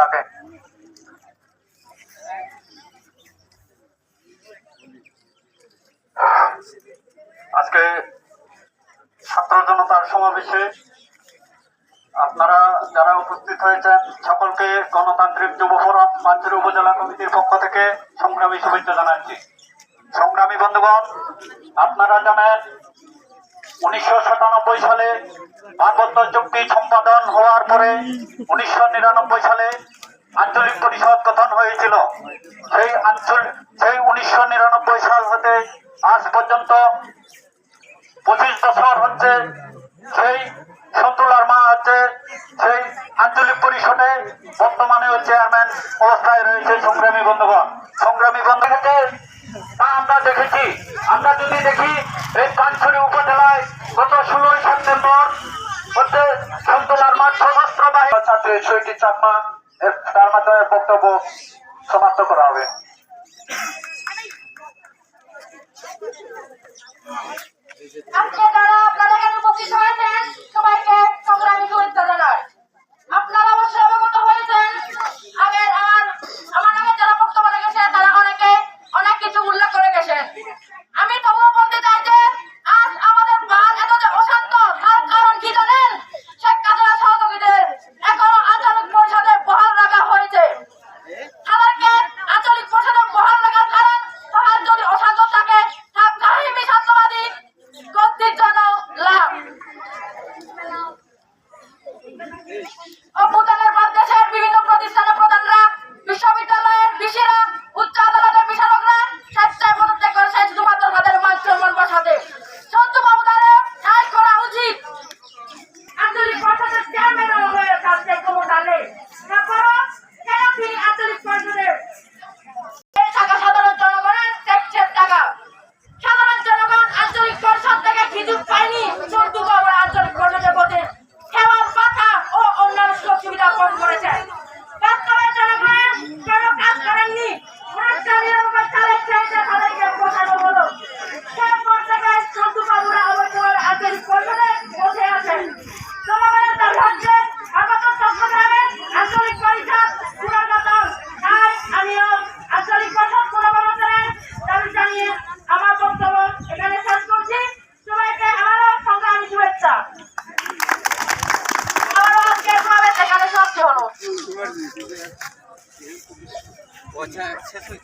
তাকে। আজকে ছাত্র জনতার সমাবেশে আপনারা যারা উপস্থিত হয়েছেন, সকলকে গণতান্ত্রিক যুব ফোরাম মাঞ্চুর উপজেলা কমিটির পক্ষ থেকে সংগ্রামী শুভেচ্ছা জানাচ্ছি। সংগ্রামী বন্ধুগণ, আপনারা জানেন উনিশশো সালে পার্বত্য চুক্তি সম্পাদন হওয়ার পরে উনিশশো সালে আঞ্চলিক পরিষদ গঠন হয়েছিল। সেই আঞ্চল, সেই উনিশশো সাল হতে আজ পর্যন্ত পঁচিশ বছর হচ্ছে। সেই সন্তুলার মা হচ্ছে। সেই আঞ্চলিক পরিষদে বর্তমানে চেয়ারম্যান অবস্থায় রয়েছে সংগ্রামী বন্ধুগণ। সংগ্রামী বন্ধুকে তা আমরা দেখেছি, আমরা যদি দেখি, এই পাঁচশো পর হচ্ছে সন্তলার মাঠ সশস্ত্র বাহিনী ছাত্রী ছয়টি চাকমা তার মাধ্যমে বক্তব্য সমাপ্ত করা হবে। আজকে পচা একসাথে